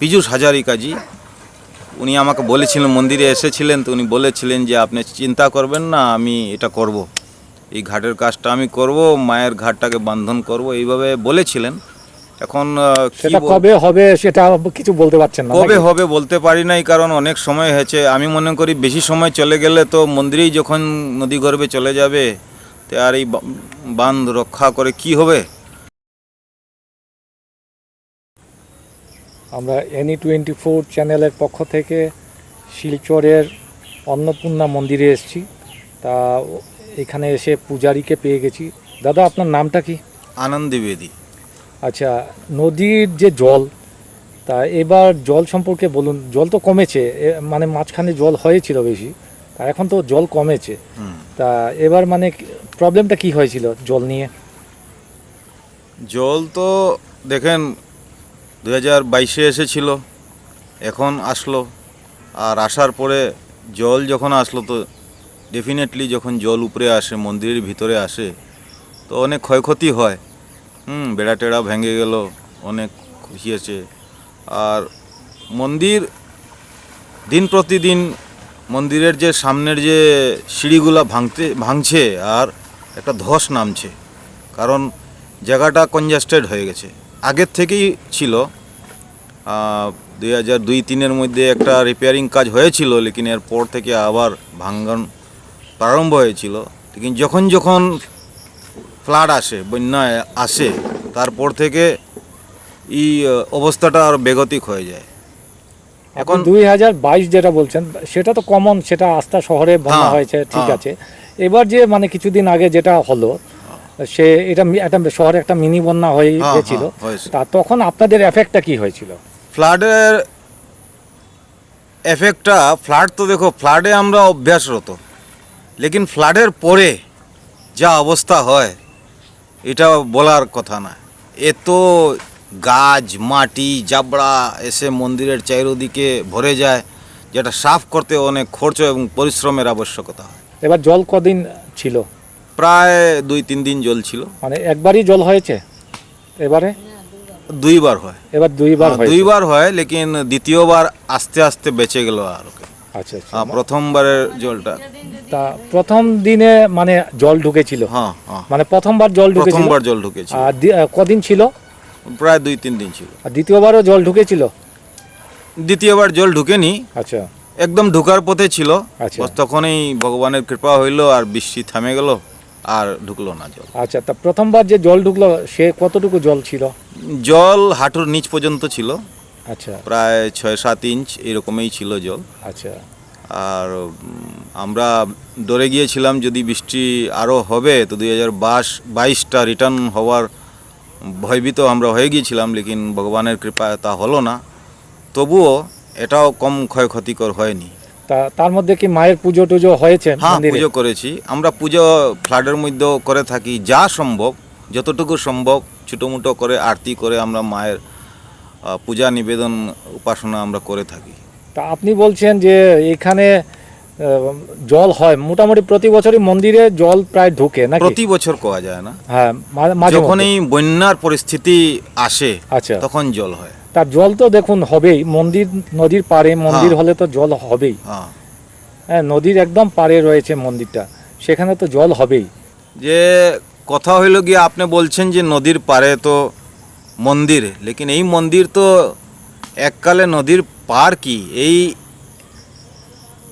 পীযুষ হাজারিকাজি উনি আমাকে বলেছিলেন মন্দিরে এসেছিলেন তো উনি বলেছিলেন যে আপনি চিন্তা করবেন না আমি এটা করব। এই ঘাটের কাজটা আমি করব মায়ের ঘাটটাকে বান্ধন করব। এইভাবে বলেছিলেন। এখন সেটা কবে হবে সেটা কিছু বলতে পারছেন না কবে হবে বলতে পারি নাই কারণ অনেক সময় হয়েছে। আমি মনে করি বেশি সময় চলে গেলে তো মন্দিরেই যখন নদী গর্ভে চলে যাবে তো আর এই বাঁধ রক্ষা করে কি হবে? আমরা এনি টোয়েন্টি ফোর চ্যানেলের পক্ষ থেকে শিলচরের অন্নপূর্ণা মন্দিরে এসেছি। তা এখানে এসে পূজারীকে পেয়ে গেছি। দাদা আপনার নামটা কি? আনন্দ দ্বিবেদী আচ্ছা নদীর যে জল তা এবার জল সম্পর্কে বলুন। জল তো কমেছে মানে মাঝখানে জল হয়েছিল বেশি তা এখন তো জল কমেছে। তা এবার মানে প্রবলেমটা কি হয়েছিল জল নিয়ে? জল তো দেখেন দু হাজার বাইশে এসেছিল, এখন আসলো। আর আসার পরে জল যখন আসলো তো ডেফিনেটলি যখন জল উপরে আসে, মন্দিরের ভিতরে আসে, তো অনেক ক্ষয়ক্ষতি হয়। হুম বেড়া টেড়া ভেঙে গেল, অনেক খুশিয়েছে আর মন্দির দিন প্রতিদিন মন্দিরের যে সামনের যে সিঁড়িগুলো ভাঙতে, ভাঙছে আর একটা ধস নামছে, কারণ জায়গাটা কনজাস্টেড হয়ে গেছে। আগের থেকেই ছিল দুই হাজার দুই তিনের মধ্যে একটা রিপেয়ারিং কাজ হয়েছিল লেকিন এরপর থেকে আবার ভাঙ্গন প্রারম্ভ হয়েছিল। লেকিন যখন যখন ফ্লাড আসে বন্যা আসে তারপর থেকে এই অবস্থাটা আর বেগতিক হয়ে যায়। এখন দুই হাজার বাইশ যেটা বলছেন সেটা তো কমন সেটা আস্থা শহরে বন্যা হ্যাঁ, হয়েছে ঠিক হ্যাঁ। আছে। এবার যে মানে কিছুদিন আগে যেটা হলো সে এটা একটা শহরে একটা মিনি বন্যা হয়ে হ্যাঁ, গেছিল তা তখন আপনাদের এফেক্টটা কি হয়েছিল? ফ্লাডের এফেক্টটা ফ্লাড তো দেখো ফ্লাডে আমরা অভ্যাসরত। লেকিন ফ্লাডের পরে যা অবস্থা হয় এটা বলার কথা না। এত গাছ মাটি জাবড়া এসে মন্দিরের চারিদিকে ভরে যায় যেটা সাফ করতে অনেক খরচ এবং পরিশ্রমের আবশ্যকতা হয়। এবার জল কদিন ছিল? প্রায় দুই তিন দিন জল ছিল। মানে একবারই জল হয়েছে? এবারে? দুইবার হয়। এবার দুইবার হয়েছে। দুইবার হয় লেকিন দ্বিতীয়বার আস্তে আস্তে বেঁচে গেল আর আচ্ছা আচ্ছা। হ্যাঁ, প্রথমবারের জলটা। তা প্রথম দিনে মানে জল ঢুকেছিল? হ্যাঁ হ্যাঁ। মানে প্রথমবার জল ঢুকেছিল? প্রথমবার জল ঢুকেছিল। আর কদিন ছিল? প্রায় দুই তিন দিন ছিল। আর দ্বিতীয়বারও জল ঢুকেছিল? দ্বিতীয়বার জল ঢুকেনি। আচ্ছা। একদম ঢুকার পথে ছিল। আচ্ছা। তখনই ভগবানের কৃপা হইল আর বৃষ্টি থামে গেল। আর ঢুকলো না জল। আচ্ছা তা প্রথমবার যে জল ঢুকলো সে কতটুকু জল ছিল? জল হাঁটুর নিচ পর্যন্ত ছিল। আচ্ছা। প্রায় ছয় সাত ইঞ্চ এরকমই ছিল জল। আচ্ছা। আর আমরা ডরে গিয়েছিলাম যদি বৃষ্টি আরও হবে তো দুই হাজার বাইশটা রিটার্ন হওয়ার ভয়ভীত আমরা হয়ে গিয়েছিলাম লেকিন ভগবানের কৃপায় তা হলো না। তবুও এটাও কম ক্ষয়ক্ষতিকর হয়নি। তা তার মধ্যে কি মায়ের পুজো টুজো হয়েছে হ্যাঁ পুজো করেছি। আমরা পুজো ফ্লাডের মধ্যেও করে থাকি যা সম্ভব যতটুকু সম্ভব ছোটোমোটো করে আরতি করে আমরা মায়ের পূজা নিবেদন উপাসনা আমরা করে থাকি। তা আপনি বলছেন যে এখানে জল হয়। মোটামুটি প্রতি বছরই মন্দিরে জল প্রায় ঢোকে না প্রতি বছর কোয়া যায় না। হ্যাঁ যখনই বন্যার পরিস্থিতি আসে আচ্ছা। তখন জল হয়। তার জল তো দেখুন হবেই। মন্দির নদীর পাড়ে মন্দির হ্যাঁ। হলে তো জল হবেই। হ্যাঁ। হ্যাঁ নদীর একদম পাড়ে রয়েছে মন্দিরটা। সেখানে তো জল হবেই। যে কথা হইল গিয়ে আপনি বলছেন যে নদীর পারে তো মন্দির লেকিন এই মন্দির তো এককালে নদীর পার কি? এই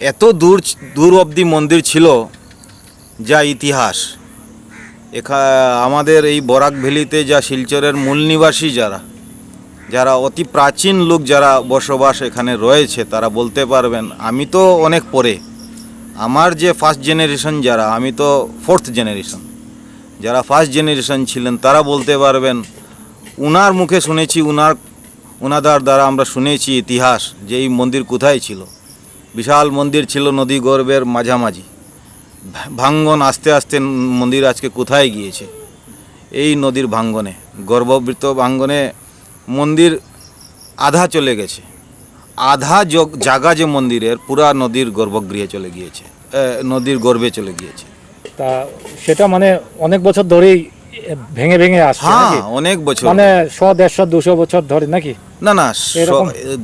এত দূর দূর অবধি মন্দির ছিল যা ইতিহাস। এখা আমাদের এই বরাক ভ্যালিতে যা শিলচরের মূল নিবাসী যারা যারা অতি প্রাচীন লোক যারা বসবাস এখানে রয়েছে, তারা বলতে পারবেন, আমি তো অনেক পরে। আমার যে ফার্স্ট জেনারেশন যারা, আমি তো ফোর্থ জেনারেশন যারা ফার্স্ট জেনারেশন ছিলেন, তারা বলতে পারবেন, উনার মুখে শুনেছি, উনার, উনাদার দ্বারা আমরা শুনেছি ইতিহাস যে এই মন্দির কোথায় ছিল। বিশাল মন্দির ছিল নদী গর্ভের মাঝামাঝি। ভাঙ্গন আস্তে আস্তে মন্দির আজকে কোথায় গিয়েছে? এই নদীর ভাঙ্গনে গর্ভবৃত ভাঙ্গনে মন্দির আধা চলে গেছে। আধা জগ- যে মন্দিরের পুরা নদীর গর্ভগৃহে চলে গিয়েছে নদীর গর্ভে চলে গিয়েছে। তা সেটা মানে অনেক বছর ধরেই ভেঙে ভেঙে আসছে হ্যাঁ অনেক বছর। মানে শ দেড়শো দুশো বছর ধরে নাকি? না না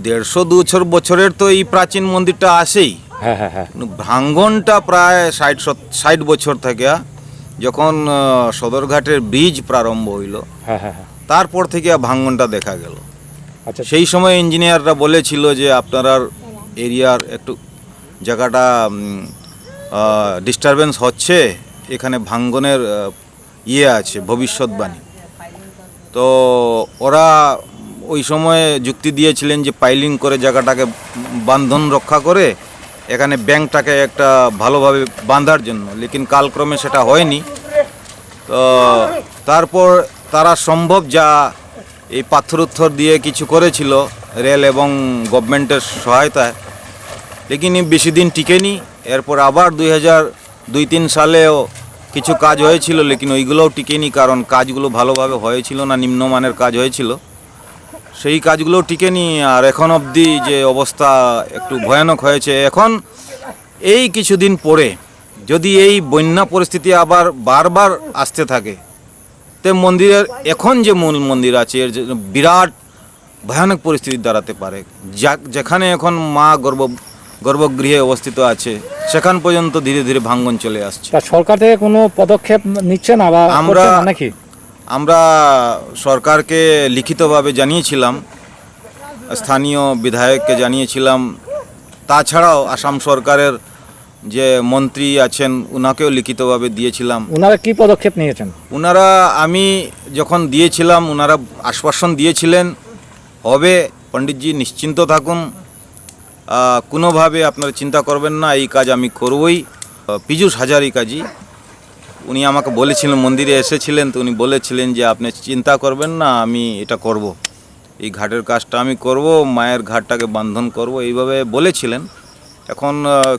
দেড়শো দুশো বছরের তো এই প্রাচীন মন্দিরটা আসেই। হ্যাঁ হ্যাঁ হ্যাঁ। ভাঙ্গনটা প্রায় ষাট ষাট বছর থেকে যখন সদরঘাটের ব্রিজ প্রারম্ভ হইল। হ্যাঁ হ্যাঁ হ্যাঁ। তারপর থেকে ভাঙ্গনটা দেখা গেল। আচ্ছা। সেই সময় ইঞ্জিনিয়াররা বলেছিল যে আপনার এরিয়ার একটু জায়গাটা ডিস্টারবেন্স হচ্ছে এখানে ভাঙ্গনের ইয়ে আছে ভবিষ্যৎবাণী। তো ওরা ওই সময়ে যুক্তি দিয়েছিলেন যে পাইলিং করে জায়গাটাকে বান্ধন রক্ষা করে এখানে ব্যাংকটাকে একটা ভালোভাবে বাঁধার জন্য। লেকিন কালক্রমে সেটা হয়নি। তো তারপর তারা সম্ভব যা এই পাথর উত্থর দিয়ে কিছু করেছিল রেল এবং গভর্নমেন্টের সহায়তায়। লেকিন বেশি দিন টিকেনি। এরপর আবার দুই হাজার দুই তিন সালেও কিছু কাজ হয়েছিল, লেকিন ওইগুলোও টিকেনি কারণ কাজগুলো ভালোভাবে হয়েছিল না, নিম্নমানের কাজ হয়েছিল। সেই কাজগুলোও টিকেনি আর এখন অবধি যে অবস্থা একটু ভয়ানক হয়েছে। এখন এই কিছুদিন পরে যদি এই বন্যা পরিস্থিতি আবার বারবার আসতে থাকে তে মন্দিরের এখন যে মূল মন্দির আছে এর বিরাট ভয়ানক পরিস্থিতি দাঁড়াতে পারে। যা যেখানে এখন মা গর্ভ গর্ভগৃহে অবস্থিত আছে সেখান পর্যন্ত ধীরে ধীরে ভাঙ্গন চলে আসছে। সরকার থেকে কোনো পদক্ষেপ নিচ্ছে না বা আমরা- নাকি? আমরা সরকারকে লিখিতভাবে জানিয়েছিলাম স্থানীয় বিধায়ককে জানিয়েছিলাম তাছাড়াও আসাম সরকারের যে মন্ত্রী আছেন উনাকেও লিখিতভাবে দিয়েছিলাম। ওনারা কি পদক্ষেপ নিয়েছেন? ওনারা আমি যখন দিয়েছিলাম ওনারা আশ্বাসন দিয়েছিলেন হবে পণ্ডিতজি নিশ্চিন্ত থাকুন। কোনোভাবে আপনারা চিন্তা করবেন না এই কাজ আমি করবই। পীযূষ হাজারিকাজি উনি আমাকে বলেছিলেন মন্দিরে এসেছিলেন তো উনি বলেছিলেন যে আপনি চিন্তা করবেন না আমি এটা করব। এই ঘাটের কাজটা আমি করব মায়ের ঘাটটাকে বান্ধন করব। এইভাবে বলেছিলেন। এখন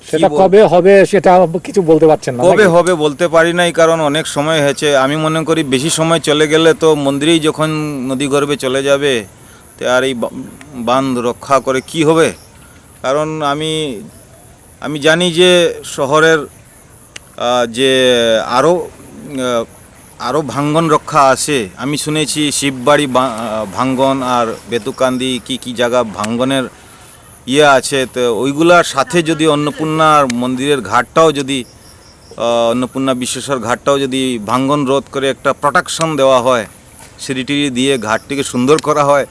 সেটা কবে হবে সেটা কিছু বলতে পারছেন না কবে হবে বলতে পারি নাই কারণ অনেক সময় হয়েছে। আমি মনে করি বেশি সময় চলে গেলে তো মন্দিরেই যখন নদী গর্ভে চলে যাবে তো আর এই বাঁধ রক্ষা করে কি হবে? কারণ আমি আমি জানি যে শহরের যে আরও আরও ভাঙ্গন রক্ষা আছে। আমি শুনেছি শিববাড়ি ভাঙ্গন আর বেতুকান্দি কি কি জায়গা ভাঙ্গনের ইয়ে আছে তো ওইগুলার সাথে যদি অন্নপূর্ণার মন্দিরের ঘাটটাও যদি অন্নপূর্ণা বিশ্বেশ্বর ঘাটটাও যদি ভাঙ্গন রোধ করে একটা প্রোটেকশন দেওয়া হয় সিঁড়িটিড়ি দিয়ে ঘাটটিকে সুন্দর করা হয়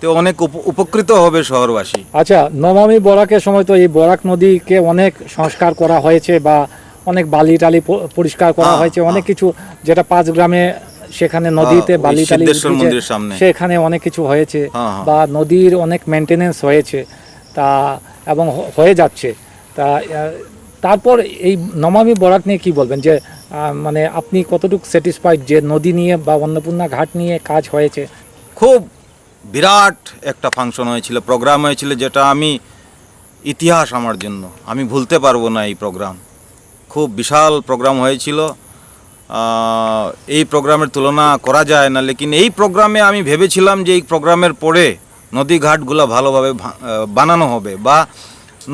তো অনেক উপকৃত হবে শহরবাসী আচ্ছা নমামি বরাকের সময় তো এই বরাক নদীকে অনেক সংস্কার করা হয়েছে বা অনেক বালি টালি পরিষ্কার করা হ্যাঁ, হয়েছে অনেক হ্যাঁ। কিছু যেটা পাঁচ গ্রামে সেখানে নদীতে বালি টালি মন্দিরের সামনে। সেখানে অনেক কিছু হয়েছে হ্যাঁ, হ্যাঁ। বা নদীর অনেক মেনটেনেন্স হয়েছে তা, এবং হয়ে যাচ্ছে। তা তারপর এই নমামি বরাক নিয়ে কি বলবেন? যে মানে আপনি কতটুকু স্যাটিসফাইড যে নদী নিয়ে বা অন্নপূর্ণা ঘাট নিয়ে কাজ হয়েছে? খুব বিরাট একটা ফাংশন হয়েছিল, প্রোগ্রাম হয়েছিল, যেটা আমি ইতিহাস আমার জন্য। আমি ভুলতে পারব না এই প্রোগ্রাম। খুব বিশাল প্রোগ্রাম হয়েছিল। এই প্রোগ্রামের তুলনা করা যায় না, লেকিন এই প্রোগ্রামে আমি ভেবেছিলাম যে এই প্রোগ্রামের পরে নদী ঘাটগুলো ভালোভাবে বানানো হবে বা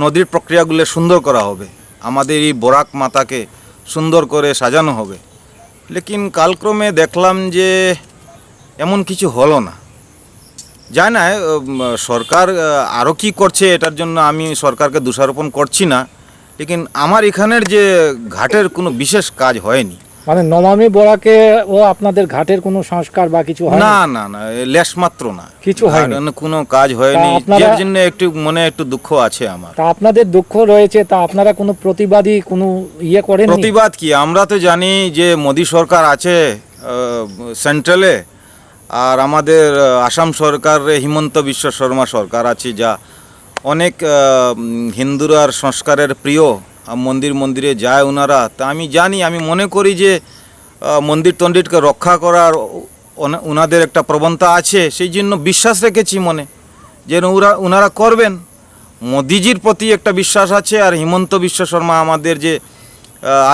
নদীর প্রক্রিয়াগুলো সুন্দর করা হবে। আমাদের এই বরাক মাতাকে সুন্দর করে সাজানো হবে। লেকিন কালক্রমে দেখলাম যে এমন কিছু হলো না। যায় না সরকার আরও কি করছে এটার জন্য আমি সরকারকে দোষারোপণ করছি না। লেকিন আমার এখানের যে ঘাটের কোনো বিশেষ কাজ হয়নি। মানে নমামি বরাকে ও আপনাদের ঘাটের কোনো সংস্কার বা কিছু হয় না না না লেশ মাত্র না। কিছু হয়নি? ঘাট- কোনো কাজ হয়নি। এর জন্য একটু মনে একটু দুঃখ আছে আমার। তা আপনাদের দুঃখ রয়েছে তা আপনারা কোনো প্রতিবাদী কোনো ইয়ে করেন প্রতিবাদ কি? আমরা তো জানি যে মোদী সরকার আছে সেন্ট্রালে আর আমাদের আসাম সরকার হিমন্ত বিশ্ব শর্মা সরকার আছে যা অনেক হিন্দুরার সংস্কারের প্রিয় মন্দির মন্দিরে যায় ওনারা তা আমি জানি, আমি মনে করি যে মন্দির তন্দিরকে রক্ষা করার ওনাদের একটা প্রবণতা আছে, সেই জন্য বিশ্বাস রেখেছি মনে, যে ওরা ওনারা করবেন। মোদিজির প্রতি একটা বিশ্বাস আছে, আর হিমন্ত বিশ্ব শর্মা আমাদের যে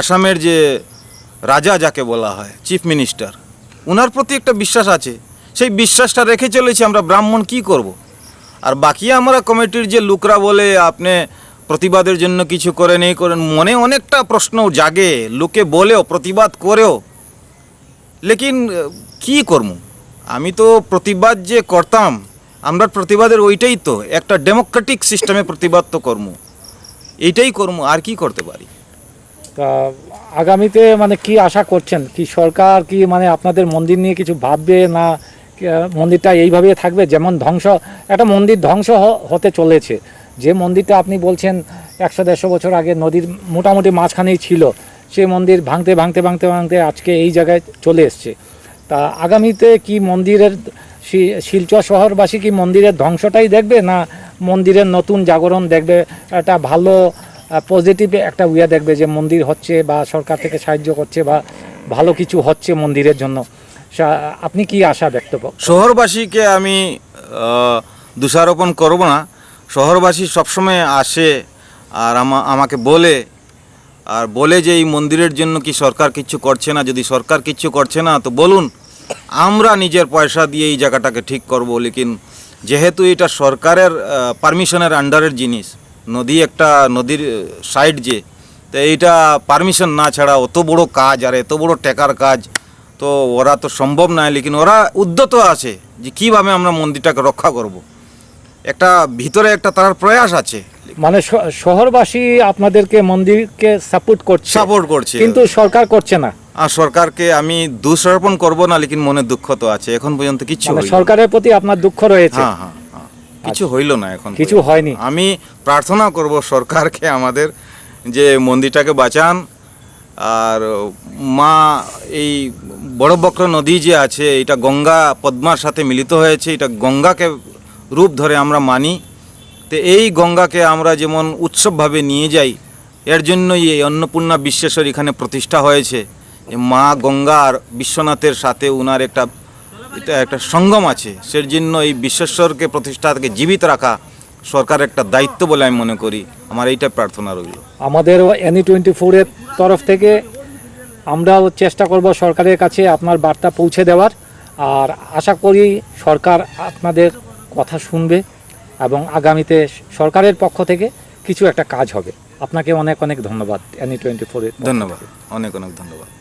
আসামের যে রাজা যাকে বলা হয়, চিফ মিনিস্টার ওনার প্রতি একটা বিশ্বাস আছে। সেই বিশ্বাসটা রেখে চলেছি আমরা, ব্রাহ্মণ কি করব। আর বাকি আমরা কমিটির যে লোকরা বলে, আপনি প্রতিবাদের জন্য কিছু করেন এই করেন মনে অনেকটা প্রশ্ন জাগে। লোকে বলেও, প্রতিবাদ করেও। লেকিন কি করব আমি তো প্রতিবাদ যে করতাম, আমরা প্রতিবাদের ওইটাই তো। একটা ডেমোক্রেটিক সিস্টেমে প্রতিবাদ তো কর্ম। এইটাই কর্ম, আর কি করতে পারি? তা, আগামীতে মানে কি আশা করছেন? কি সরকার কি মানে আপনাদের মন্দির নিয়ে কিছু ভাববে না মন্দিরটা এইভাবেই থাকবে যেমন ধ্বংস, একটা মন্দির ধ্বংস হতে চলেছে। যে মন্দিরটা আপনি বলছেন একশো দেড়শো বছর আগে নদীর মোটামুটি মাঝখানেই ছিল, সেই মন্দির ভাঙতে ভাঙতে ভাঙতে ভাঙতে আজকে এই জায়গায় চলে এসছে। তা আগামীতে কি মন্দিরের শিলচর শহরবাসী কি মন্দিরের ধ্বংসটাই দেখবে না মন্দিরের নতুন জাগরণ দেখবে? একটা ভালো পজিটিভ একটা ইয়ে দেখবে যে মন্দির হচ্ছে বা সরকার থেকে সাহায্য করছে বা ভালো কিছু হচ্ছে মন্দিরের জন্য। আপনি কি আশা ব্যক্ত শহরবাসীকে আমি দোষারোপণ করব না। শহরবাসী সবসময় আসে আর আমা- আমাকে বলে। আর বলে যে এই মন্দিরের জন্য কি সরকার কিচ্ছু করছে না? যদি সরকার কিচ্ছু করছে না, তো বলুন, আমরা নিজের পয়সা দিয়ে এই জায়গাটাকে ঠিক করব। লেকিন যেহেতু এটা সরকারের পারমিশনের আন্ডারের জিনিস, নদী একটা নদীর সাইড যে, তো এইটা পারমিশন না ছাড়া অত বড় কাজ আর এত বড় টেকার কাজ তো ওরা তো সম্ভব নয়। লেকিন ওরা উদ্যত আছে যে কীভাবে আমরা মন্দিরটাকে রক্ষা করব। একটা ভিতরে একটা তার প্রয়াস আছে। মানে শহরবাসী আপনাদেরকে মন্দিরকে সাপোর্ট করছে। সাপোর্ট করছে। কিন্তু সরকার করছে না। আর সরকারকে আমি দোষারোপণ করব না লেকিন মনে দুঃখ তো আছে। এখন পর্যন্ত কিছু মানে। সরকারের প্রতি আপনার দুঃখ রয়েছে। হ্যাঁ হ্যাঁ হ্যাঁ। কিছু হইল না এখন কিছু হয়নি। আমি প্রার্থনা করব সরকারকে আমাদের যে মন্দিরটাকে বাঁচান। আর মা এই বড় বক্র নদী যে আছে এটা গঙ্গা পদ্মার সাথে মিলিত হয়েছে। এটা গঙ্গাকে রূপ ধরে আমরা মানি, তো এই গঙ্গাকে আমরা যেমন উৎসবভাবে নিয়ে যাই, এর জন্যই এই অন্নপূর্ণা বিশ্বেশ্বর এখানে প্রতিষ্ঠা হয়েছে। মা গঙ্গা আর বিশ্বনাথের সাথে উনার একটা, এটা একটা সঙ্গম আছে। সের জন্য এই বিশ্বেশ্বরকে প্রতিষ্ঠাকে জীবিত রাখা সরকার একটা দায়িত্ব বলে আমি মনে করি। আমার এইটা প্রার্থনা রইল। আমাদের এনি টোয়েন্টি ফোরের তরফ থেকে আমরাও চেষ্টা করব সরকারের কাছে আপনার বার্তা পৌঁছে দেওয়ার। আর আশা করি সরকার আপনাদের কথা শুনবে এবং আগামীতে সরকারের পক্ষ থেকে কিছু একটা কাজ হবে। আপনাকে অনেক অনেক ধন্যবাদ এনি টোয়েন্টি ফোরের ধন্যবাদ অনেক অনেক ধন্যবাদ।